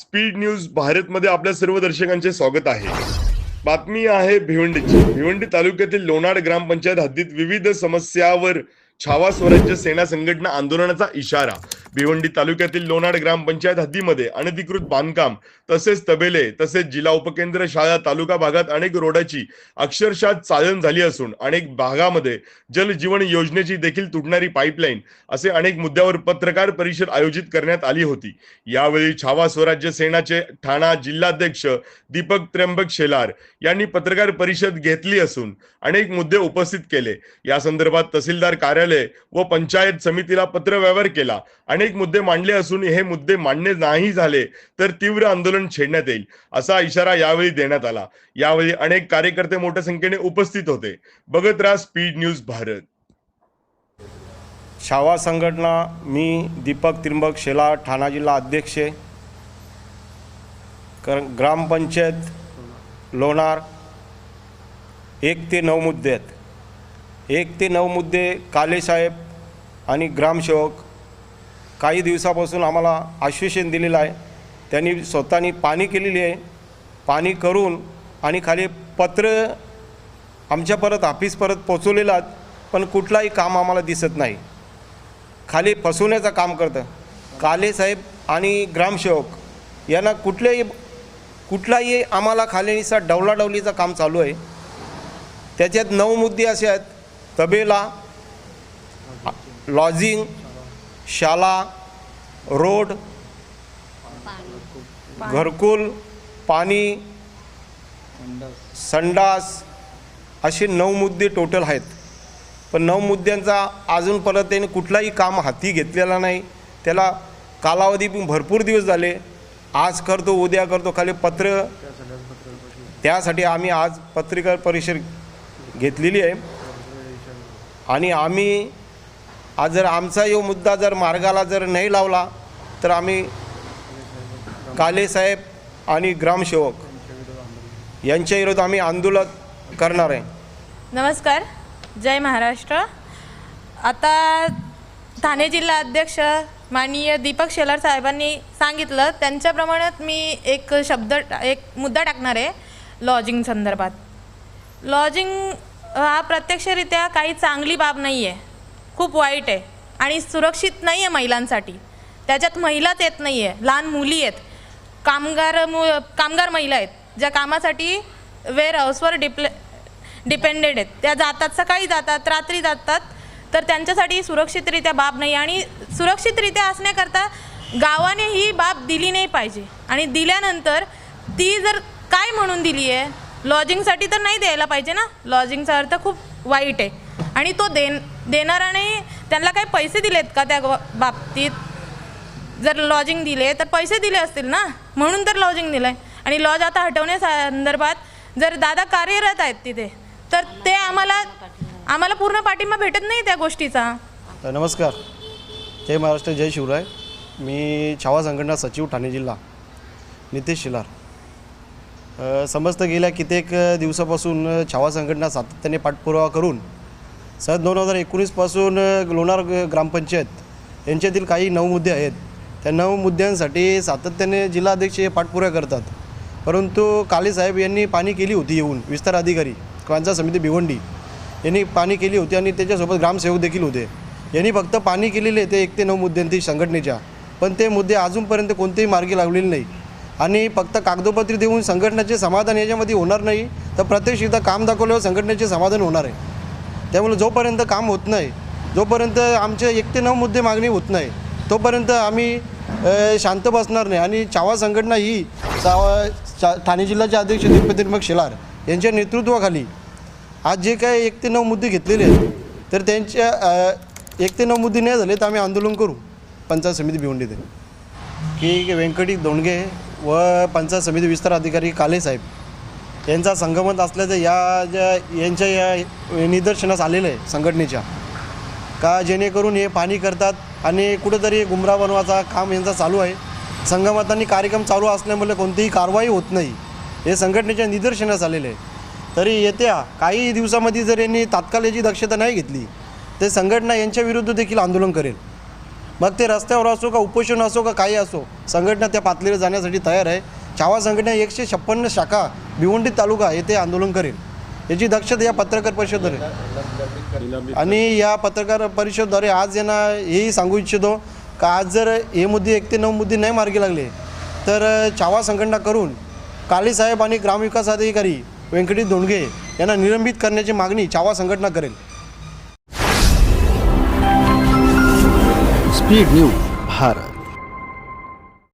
Speed news भारतमध्ये आपल्या सर्व दर्शकांचे स्वागत आहे. बातमी आहे भिवंडीची. भिवंडी तालुक्यातील लोणाड ग्रामपंचायत हद्दीत विविध समस्यावर छावा स्वराज्य सेना संघटना आंदोलनाचा इशारा. भिवंडी तालुक्यातील लोणाड ग्रामपंचायत हद्दीमध्ये अनधिकृत बांधकाम तसेच तबेले तसेच जिल्हा उपकेंद्र शाळा तालुका भागात अनेक रोडाची अक्षरशः चालन झाली असून अनेक भागामध्ये जलजीवन योजनेची देखील तुटणारी पाईपलाईन असे अनेक मुद्द्यावर पत्रकार परिषद आयोजित करण्यात आली होती. यावेळी छावा स्वराज्य सेनाचे ठाणा जिल्हाध्यक्ष दीपक त्र्यंबक शेलार यांनी पत्रकार परिषद घेतली असून अनेक मुद्दे उपस्थित केले. या संदर्भात तहसीलदार कार्यालय व पंचायत समितीला पत्रव्यवहार केला केला अनेक मुद्दे मांडले असून हे मुद्दे मांडणे नाही झाले तर तीव्र आंदोलन छेडण्यात येईल असा इशारा यावेळी देण्यात आला. यावेळी अनेक कार्यकर्ते मोठ्या संख्येने उपस्थित होते. बघत राहा स्पीड न्यूज भारत. छावा संघटना मी दीपक त्रिंबक शेला ठाणा जिल्हा अध्यक्ष आहे. ग्रामपंचायत लोणार एक ते नऊ मुद्दे आहेत. एक ते नऊ मुद्दे कालेसाहेब आणि ग्रामसेवक काही दिवसापासून आम्हाला आश्वासन दिलेलं आहे. त्यांनी स्वतःनी पाणी केलेली आहे. पाणी करून आणि खाली पत्र आमच्या परत ऑफिस परत पोचवलेलं पण कुठलाही काम आम्हाला दिसत नाही. खाली फसवण्याचं काम करतं. काले साहेब आणि ग्रामसेवक यांना कुठल्याही कुठलाही आम्हाला खालीचा डवलाडवलीचं काम चालू आहे. त्याच्यात नऊ मुद्दे असे आहेत. तबेला लॉजिंग शाला रोड घरकुल पाणी संडास असे नऊ मुद्दे टोटल आहेत. पण नऊ मुद्द्यांचा अजून परत त्यांनी कुठलाही काम हाती घेतलेला नाही. त्याला कालावधी पण भरपूर दिवस झाले. आज करतो उद्या करतो खाली पत्र. त्यासाठी आम्ही आज पत्रकार परिषद घेतलेली आहे. आणि आम्ही आज जर आमचा यो मुद्दा जर मार्गाला जर नाही लावला तर आम्ही कालेसाहेब आणि ग्रामसेवक यांच्या विरोधात आम्ही आंदोलन करणार आहे. नमस्कार जय महाराष्ट्र. आता ठाणे जिल्हा अध्यक्ष माननीय दीपक शेलार साहेबांनी सांगितलं त्यांच्याप्रमाणे मी एक शब्द एक मुद्दा टाकणार आहे लॉजिंग संदर्भात. लॉजिंग हा प्रत्यक्षरित्या काही चांगली बाब नाही आहे खूप वाईट आहे. आणि सुरक्षित नाही आहे महिलांसाठी. त्याच्यात महिलाच येत नाही आहे लहान मुली आहेत. कामगार मु कामगार महिला आहेत. ज्या कामासाठी वेअर हाऊसवर डिप्ले डिपेंडेड आहेत. त्या जातात सकाळी जातात रात्री जातात. तर त्यांच्यासाठी सुरक्षितरित्या बाब नाही. आणि सुरक्षितरित्या असण्याकरता गावाने ही बाब दिली नाही पाहिजे. आणि दिल्यानंतर ती जर काय म्हणून दिली आहे लॉजिंगसाठी तर नाही द्यायला पाहिजे ना? लॉजिंगचा अर्थ खूप वाईट आहे. आणि तो देन देणाराने त्यांना काही पैसे दिलेत का त्या बाबतीत? जर लॉजिंग दिले तर पैसे दिले असतील ना? म्हणून तर लॉजिंग दिलं आहे आणि लॉज आता हटवण्यासंदर्भात जर दादा कार्यरत आहेत तिथे तर ते आम्हाला आम्हाला पूर्ण पाठिंबा भेटत नाही त्या गोष्टीचा. नमस्कार. जय महाराष्ट्र जय शिवराय. मी छावा संघटना सचिव ठाणे जिल्हा नितेश शिलार. समजतं गेल्या कित्येक दिवसापासून छावा संघटना सातत्याने पाठपुरावा करून सन दोन हजार एकोणीसपासून लोणार ग्रामपंचायत यांच्यातील काही नऊ मुद्दे आहेत. त्या नऊ मुद्द्यांसाठी सातत्याने जिल्हाध्यक्ष हे पाठपुऱ्या करतात. परंतु काळे साहेब यांनी पाणी केली होती येऊन विस्तार अधिकारी पंचायत समिती भिवंडी यांनी पाणी केली होती आणि त्याच्यासोबत ग्रामसेवक देखील होते. यांनी फक्त पाणी केलेले ते एक ते नऊ मुद्द्यांची संघटनेच्या. पण ते मुद्दे अजूनपर्यंत कोणतेही मार्गी लागलेले नाही आणि फक्त कागदोपत्री देऊन संघटनेचे समाधान याच्यामध्ये होणार नाही तर प्रत्यक्ष एकदा काम दाखवल्यावर संघटनेचे समाधान होणार आहे. त्यामुळे जोपर्यंत काम होत नाही जोपर्यंत आमचे एक ते नऊ मुद्दे मागणी होत नाही तोपर्यंत आम्ही शांत बसणार नाही. आणि चावा संघटना ही चावा ठाणे जिल्ह्याचे अध्यक्ष दीपक शेलार यांच्या नेतृत्वाखाली आज जे काही एक ते नऊ मुद्दे घेतलेले आहेत तर त्यांच्या एक ते नऊ मुद्दे नाही झाले तर आम्ही आंदोलन करू. पंचायत समिती भिवंडीते की व्यंकटी दोंडगे व पंचायत समिती विस्तार अधिकारी काले साहेब यांचा संगमत असल्याचं या ज्या यांच्या या निदर्शनास आलेलं आहे संघटनेच्या. का जेणेकरून हे पाणी करतात आणि कुठंतरी गुमराह बनवाचा काम यांचा चालू आहे. संगमतांनी कार्यक्रम चालू असल्यामुळे कोणतीही कारवाई होत नाही. हे संघटनेच्या निदर्शनास आलेलं आहे. तरी येत्या काही दिवसामध्ये जर यांनी तात्काळ याची दक्षता नाही घेतली तर संघटना यांच्या विरुद्ध देखील आंदोलन करेल. मग ते रस्त्यावर असो का उपोषण असो का काही असो संघटना त्या पातळीवर जाण्यासाठी तयार आहे. छावा संघटना एकशे छप्पन्न शाखा भिवंडी तालुका येथे आंदोलन करेल. याची दक्षता या पत्रकार परिषदेद्वारे आणि या पत्रकार परिषदेद्वारे आज यांना हेही सांगू इच्छितो का आज जर हे मुद्दे एक ते नऊ मुद्दे नाही मार्गी लागले तर छावा संघटना करून कालीसाहेब आणि ग्रामविकास अधिकारी व्यंकटी धोंडगे यांना निलंबित करण्याची मागणी छावा संघटना करेल. Speed news Bharat.